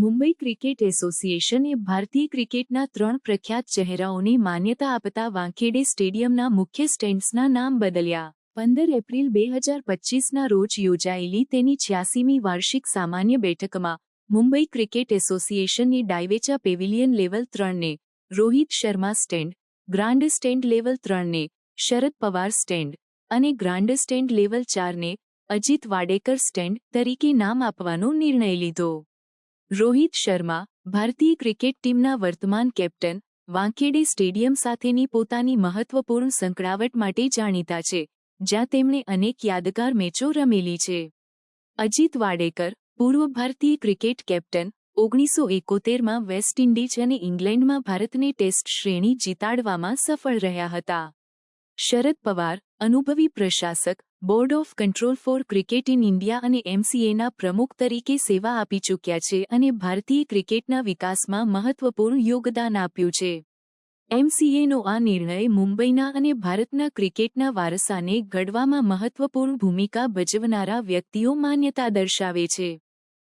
Mumbai cricket એસોસિએશને ભારતીય ક્રિકેટના ત્રણ પ્રખ્યાત ચહેરાઓને માન્યતા આપતા વાંખેડે સ્ટેડિયમના મુખ્ય સ્ટેન્ડ્સના નામ બદલ્યા. પંદર એપ્રિલ બે હજાર પચીસના રોજ યોજાયેલી તેની છ્યાસીમી વાર્ષિક સામાન્ય બેઠકમાં મુંબઈ ક્રિકેટ એસોસિએશને ડાયવેચા પેવિલિયન લેવલ ત્રણને, Rohit Sharma stand, grand stand level ત્રણને, શરદ પવાર સ્ટેન્ડ અને ગ્રાન્ડ સ્ટેન્ડ લેવલ ચારને અજીત વાડેકર સ્ટેન્ડ તરીકે નામ આપવાનો નિર્ણય લીધો. રોહિત શર્મા, ભારતીય ક્રિકેટ ટીમના વર્તમાન કેપ્ટન, વાંખેડે સ્ટેડિયમ સાથેની પોતાની મહત્વપૂર્ણ સંકળાવટ માટે જાણીતા છે, જ્યાં તેમણે અનેક યાદગાર મેચો રમેલી છે. અજીત વાડેકર, પૂર્વ ભારતીય ક્રિકેટ કેપ્ટન, ઓગણીસો એકોતેરમાં વેસ્ટ ઇન્ડિઝ અને ઇંગ્લેન્ડમાં ભારતને ટેસ્ટ શ્રેણી જીતાડવામાં સફળ રહ્યા હતા. શરદ પવાર, અનુભવી પ્રશાસક, board of control for cricket in India અને એમસીએના પ્રમુખ તરીકે સેવા આપી ચૂક્યા છે અને ભારતીય ક્રિકેટના વિકાસમાં મહત્વપૂર્ણ યોગદાન આપ્યું છે. એમસીએનો આ નિર્ણય મુંબઈના અને ભારતના ક્રિકેટના વારસાને ઘડવામાં મહત્વપૂર્ણ ભૂમિકા ભજવનારા વ્યક્તિઓ માન્યતા દર્શાવે છે.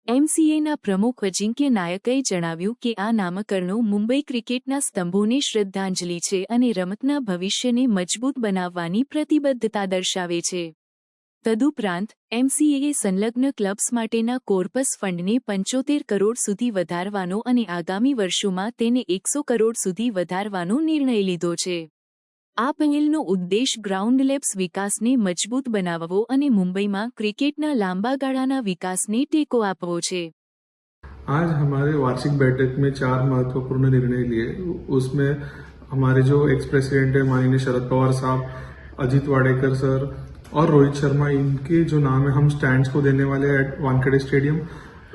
એમસીએના પ્રમુખ અજિંક્ય નાયકે જણાવ્યું કે આ નામકરણો મુંબઈ ક્રિકેટના સ્તંભોને શ્રદ્ધાંજલિ છે અને રમતના ભવિષ્યને મજબૂત બનાવવાની પ્રતિબદ્ધતા દર્શાવે છે. તદુપરાંત, એમસીએએ સંલગ્ન ક્લબ્સ માટેના કોર્પસ ફંડને પંચોતેર કરોડ સુધી વધારવાનો અને આગામી વર્ષોમાં તેને એકસો કરોડ સુધી વધારવાનો નિર્ણય લીધો છે. આ પહેલનો ઉદ્દેશ ગ્રાઉન્ડ લેબ્સ વિકાસને મજબૂત બનાવવો અને મુંબઈમાં ક્રિકેટના લાંબા ગાળાના વિકાસને ટેકો આપવો છે आज हमारे वार्षिक बैठक में चार महत्वपूर्ण निर्णय लिए उसमें हमारे जो एक्स प्रेसिडेंट है माननीय शरद पवार साहब अजीत वाडेकर सर और रोहित शर्मा इनके जो नाम है हम स्टैंड्स को देने वाले हैं एट वानखेड़े स्टेडियम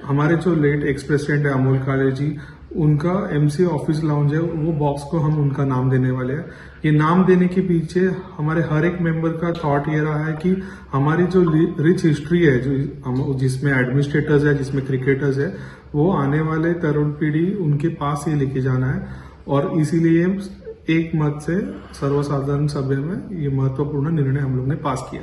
हमारे जो लेट एक्स प्रेसिडेंट है अमोल काले जी उनका एमसी ऑफ़िस लाउंज है, वो बॉक्स को हम उनका नाम देने वाले हैं। ये नाम देने के पीछे हमारे हर एक मेंबर का थॉट ये रहा है कि हमारी जो रिच हिस्ट्री है, जो जिसमें एडमिनिस्ट्रेटर्स है, जिसमें क्रिकेटर्स है, वो आने वाले तरुण पीढ़ी उनके पास ये लेके जाना है। और इसीलिए एक मत से सर्वसाधारण सभा में ये महत्वपूर्ण निर्णय हम लोग ने पास किया।